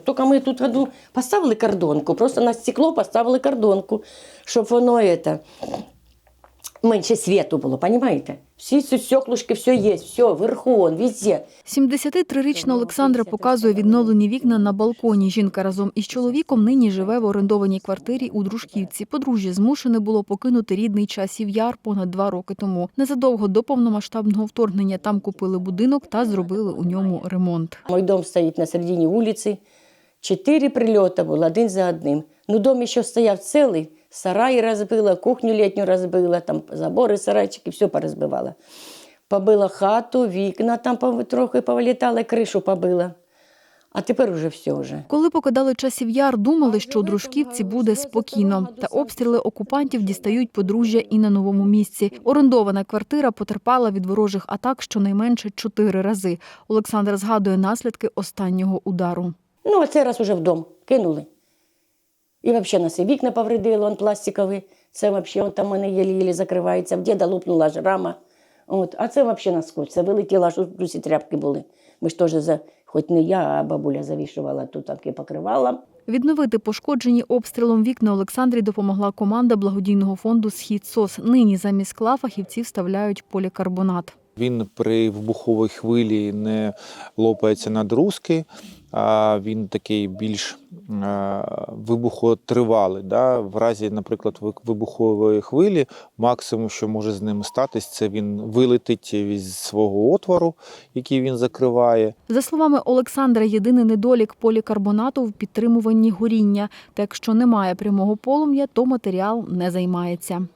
Тільки ми тут году поставили кордонку, просто на стекло поставили кордонку, щоб воно это, менше світу було, розумієте? Всі ці стеклушки, все є, все, вверху, он, везде. 73-річна Олександра показує відновлені вікна на балконі. Жінка разом із чоловіком нині живе в орендованій квартирі у Дружківці. Подружжя змушене було покинути рідний часів яр понад два роки тому. Незадовго до повномасштабного вторгнення там купили будинок та зробили у ньому ремонт. Мой дом стоїть на середині вулиці. Чотири прильоти було один за одним. Ну, дом ще стояв цілий, сараї розбила, кухню літню розбила, там забори, сарайчики, все порозбивала. Побила хату, вікна там трохи повилітали, кришу побила. А тепер уже все вже. Коли покидали часів яр, думали, що у Дружківці буде спокійно. Та обстріли окупантів дістають подружжя і на новому місці. Орендована квартира потерпала від ворожих атак щонайменше чотири рази. Олександр згадує наслідки останнього удару. Ну, а цей раз уже в дом кинули. І взагалі нас і вікна повредили, он пластикові. Це взагалі он там у мене єлі-єлі закривається. В діда лопнула ж рама. От. А це взагалі наскочь. Це вилетіла, аж усі тряпки були. Ми ж теж, за... хоч не я, а бабуля завішувала тут таки покривала. Відновити пошкоджені обстрілом вікна Олександрі допомогла команда благодійного фонду Схід СОС. Нині замість скла фахівці вставляють полікарбонат. Він при вибуховій хвилі не лопається на друзки, а він такий більш е, вибухотривалий. Да? В разі, наприклад, вибухової хвилі, максимум, що може з ним статись, це він вилетить із свого отвору, який він закриває. За словами Олександра, єдиний недолік полікарбонату в підтримуванні горіння. Та якщо немає прямого полум'я, то матеріал не займається.